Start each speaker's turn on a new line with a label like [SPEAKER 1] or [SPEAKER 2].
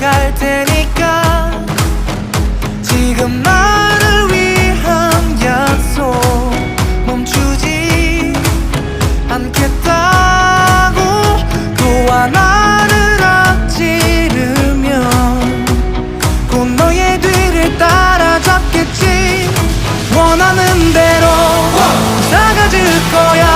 [SPEAKER 1] 갈 테니까 지금 나를 위한 약속 멈추지 않겠다고 그와 나를 앞지르면 곧 너의 뒤를 따라잡겠지. 원하는 대로 나가질 거야.